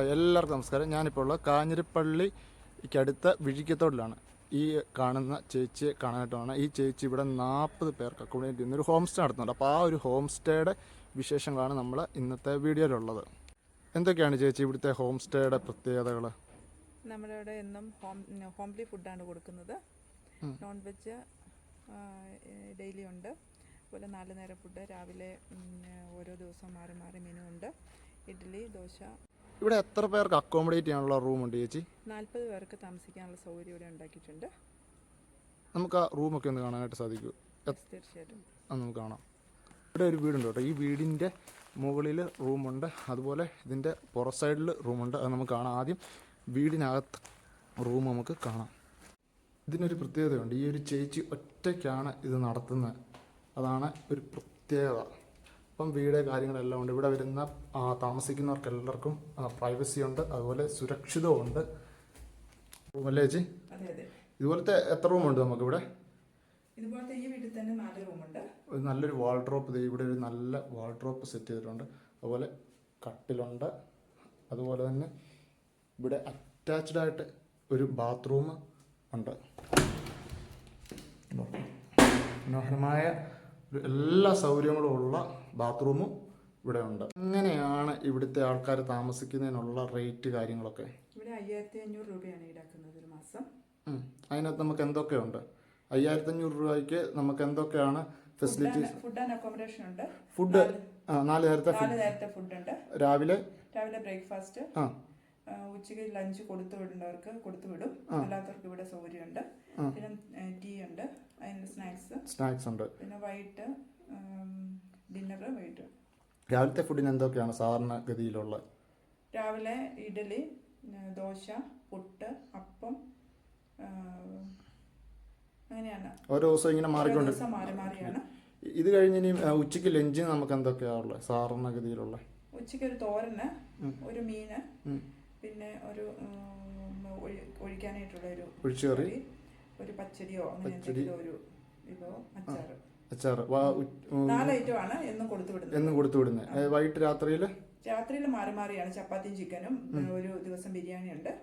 എല്ലാവർക്കും നമസ്കാരം. ഞാനിപ്പോൾ ഉള്ളത് കാഞ്ഞിരപ്പള്ളിക്കടുത്ത വിഴിക്കത്തോടിലാണ് ഈ കാണുന്ന ചേച്ചിയെ കാണാനായിട്ടാണ് ഈ ചേച്ചി ഇവിടെ നാൽപ്പത് പേർക്ക് അക്കോമഡേറ്റ് ചെയ്യുന്ന ഒരു ഹോം സ്റ്റേ നടത്തുന്നുണ്ട്. അപ്പോൾ ആ ഒരു ഹോം സ്റ്റേയുടെ വിശേഷങ്ങളാണ് നമ്മൾ ഇന്നത്തെ വീഡിയോയിലുള്ളത്. എന്തൊക്കെയാണ് ചേച്ചി ഇവിടുത്തെ ഹോം സ്റ്റേയുടെ പ്രത്യേകതകൾ നമ്മുടെ ഇവിടെ എന്നും ഹോം ഹോംലി ഫുഡാണ് കൊടുക്കുന്നത്. നോൺ വെജ് ഡെയിലി ഉണ്ട്. അതുപോലെ നാല് നേരം ഫുഡ് രാവിലെ ഓരോ ദിവസവും മാറി മാറി മെനു ഉണ്ട്. ഇഡ്ഡലി ദോശ ഇവിടെ എത്ര പേർക്ക് അക്കോമഡേറ്റ് ചെയ്യാനുള്ള റൂം ഉണ്ട് ചേച്ചി? നാൽപ്പത് പേർക്ക് താമസിക്കാനുള്ള സൗകര്യം ഇവിടെ ഉണ്ടാക്കിയിട്ടുണ്ട്. നമുക്ക് ആ റൂമൊക്കെ ഒന്ന് കാണാനായിട്ട് സാധിക്കൂ. തീർച്ചയായിട്ടും. അത് നമുക്ക് കാണാം. ഇവിടെ ഒരു വീടുണ്ട് കേട്ടോ. ഈ വീടിന്റെ മുകളിൽ റൂമുണ്ട് അതുപോലെ ഇതിന്റെ പുറ സൈഡിൽ റൂമുണ്ട് അത് നമുക്ക് കാണാം. ആദ്യം വീടിനകത്ത് റൂം നമുക്ക് കാണാം. ഇതിനൊരു പ്രത്യേകതയുണ്ട്. ഈ ഒരു ചേച്ചി ഒറ്റയ്ക്കാണ് ഇത് നടത്തുന്നത്. അതാണ് ഒരു പ്രത്യേകത. അപ്പം വീട് കാര്യങ്ങളെല്ലാം ഉണ്ട്. ഇവിടെ വരുന്ന താമസിക്കുന്നവർക്ക് എല്ലാവർക്കും പ്രൈവസി ഉണ്ട്. അതുപോലെ സുരക്ഷിതവുമുണ്ട്. റൂമല്ലേ ചേച്ചി? ഇതുപോലത്തെ എത്ര റൂമുണ്ട് നമുക്കിവിടെ ഇതുപോലത്തെ ഈ വീട്ടിൽ തന്നെ നാല് റൂമുണ്ട് ഒരു നല്ലൊരു വാൾഡ്രോപ്പ് ഇവിടെ ഒരു നല്ല വാൾഡ്രോപ്പ് സെറ്റ് ചെയ്തിട്ടുണ്ട്. അതുപോലെ കട്ടിലുണ്ട്. അതുപോലെ തന്നെ ഇവിടെ അറ്റാച്ച്ഡ് ആയിട്ട് ഒരു ബാത്റൂം ഉണ്ട്. മനോഹരമായ എല്ലാ സൗകര്യങ്ങളും ഉള്ള ബാത്റൂമും ഇവിടെ ഉണ്ട്. എങ്ങനെയാണ് ഇവിടുത്തെ ആൾക്കാർ താമസിക്കുന്നതിനുള്ള റേറ്റ് കാര്യങ്ങളൊക്കെ? ഇവിടെ അയ്യായിരത്തി അഞ്ഞൂറ് രൂപയാണ് ഈടാക്കുന്നത് ഒരു മാസം. അതിനകത്ത് നമുക്ക് എന്തൊക്കെയുണ്ട്? അയ്യായിരത്തി അഞ്ഞൂറ് രൂപയ്ക്ക് നമുക്ക് എന്തൊക്കെയാണ് ഫെസിലിറ്റീസ് ഫുഡ് ആൻഡ് അക്കോമഡേഷൻ ഉണ്ട്. ഫുഡ് നാല് നേരത്തെ നാല് നേരത്തെ ഫുഡ് ഉണ്ട്. രാവിലെ? രാവിലെ ബ്രേക്ക്ഫാസ്റ്റ് ആ. ഉച്ചയ്ക്ക് ലഞ്ച് കൊടുത്തു വിടുന്നവർക്ക് കൊടുത്തു വിടും. അല്ലാത്തവർക്ക് ഇവിടെ സൗകര്യമുണ്ട് പിന്നെ ടീ ഉണ്ട്. അതിന് സ്നാക്സ് സ്നാക്സ് ഉണ്ട്. പിന്നെ വൈകിട്ട് രാവിലത്തെ ഫുഡിന് എന്തൊക്കെയാണ് സാധാരണ ഗതിയിലുള്ള? രാവിലെ ഇഡലി ദോശ പുട്ട് അപ്പം അങ്ങനെയാണ്. ഓരോ ദിവസം ഇങ്ങനെ മാറിക്കൊണ്ട് മാറി മാറിയാണ്. ഇത് കഴിഞ്ഞ് ഇനി ഉച്ചയ്ക്ക് ലഞ്ചിന് നമുക്ക് എന്തൊക്കെയാണ് ഉള്ളത് സാധാരണ ഗതിയിലുള്ള. ഉച്ചയ്ക്ക് ഒരു തോരന് ഒരു മീന് പിന്നെ ഒരു ഒഴിക്കാനായിട്ടുള്ള ഒരു ഒഴിച്ചുകറി ഒരു പച്ചടിയോ അങ്ങനെ ഒരു വിഭവം അച്ചാറ്. അച്ചാറ്. വാ ഉ- ഉം, നാല് എന്നും കൊടുത്തു വിടുന്നത്. എന്നും കൊടുത്തു വിടുന്നത്. വൈകിട്ട് രാത്രിയിൽ രാത്രിയിൽ മാറി മാറിയാണ്. ചപ്പാത്തിയും ചിക്കനും ഒരു ദിവസം ബിരിയാണി ഉണ്ട്.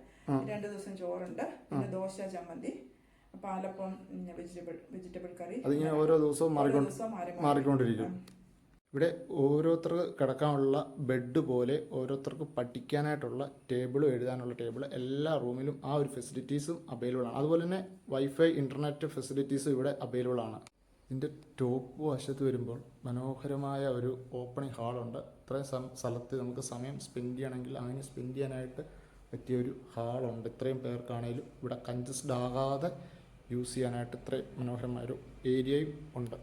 രണ്ടു ദിവസം ചോറുണ്ട്. പിന്നെ ദോശ ചമ്മന്തി പാലപ്പം വെജിറ്റബിൾ വെജിറ്റബിൾ കറി. അതിങ്ങനെ ഓരോ ദിവസവും മാറിക്കൊണ്ടിരിക്കും. ഇവിടെ ഓരോരുത്തർക്ക് കിടക്കാനുള്ള ബെഡ് പോലെ ഓരോരുത്തർക്ക് പഠിക്കാനായിട്ടുള്ള ടേബിളും എഴുതാനുള്ള ടേബിൾ എല്ലാ റൂമിലും ആ ഒരു ഫെസിലിറ്റീസും അവൈലബിൾ ആണ്. അതുപോലെ തന്നെ വൈഫൈ ഇന്റർനെറ്റ് ഫെസിലിറ്റീസും ഇവിടെ അവൈലബിൾ ആണ്. ഇതിന്റെ ടോപ്പ് വശത്ത് വരുമ്പോൾ മനോഹരമായ ഒരു ഓപ്പണിംഗ് ഹാളുണ്ട് ഇത്രയും സം- സ്ഥലത്ത് നമുക്ക് സമയം സ്പെൻഡ് ചെയ്യണമെങ്കിൽ അങ്ങനെ സ്പെൻഡ് ചെയ്യാനായിട്ട് പറ്റിയ ഒരു ഹാളുണ്ട് ഇത്രയും പേർക്കാണേലും ഇവിടെ കൺജസ്റ്റഡ് ആകാതെ യൂസ് ചെയ്യാനായിട്ട് ഇത്രയും മനോഹരമായ ഒരു ഏരിയയും ഉണ്ട്.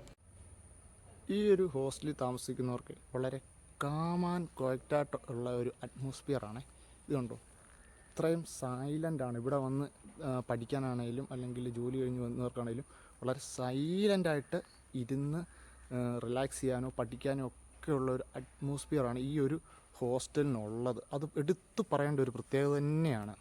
ഈ ഒരു ഹോസ്റ്റലിൽ താമസിക്കുന്നവർക്ക് വളരെ കാമാൻ ക്വയറ്റായിട്ട് ഉള്ള ഒരു അറ്റ്മോസ്ഫിയറാണ് ഇതുണ്ടോ ഇത്രയും സൈലന്റ് ആണ്. ഇവിടെ വന്ന് പഠിക്കാനാണെങ്കിലും അല്ലെങ്കിൽ ജോലി കഴിഞ്ഞ് വന്നവർക്കാണേലും വളരെ സൈലന്റായിട്ട് ഇരുന്ന് റിലാക്സ് ചെയ്യാനോ പഠിക്കാനോ ഒക്കെയുള്ള ഒരു അറ്റ്മോസ്ഫിയറാണ് ഈ ഒരു ഹോസ്റ്റലിനുള്ളത്. അത് എടുത്തു പറയേണ്ട ഒരു പ്രത്യേകത തന്നെയാണ്.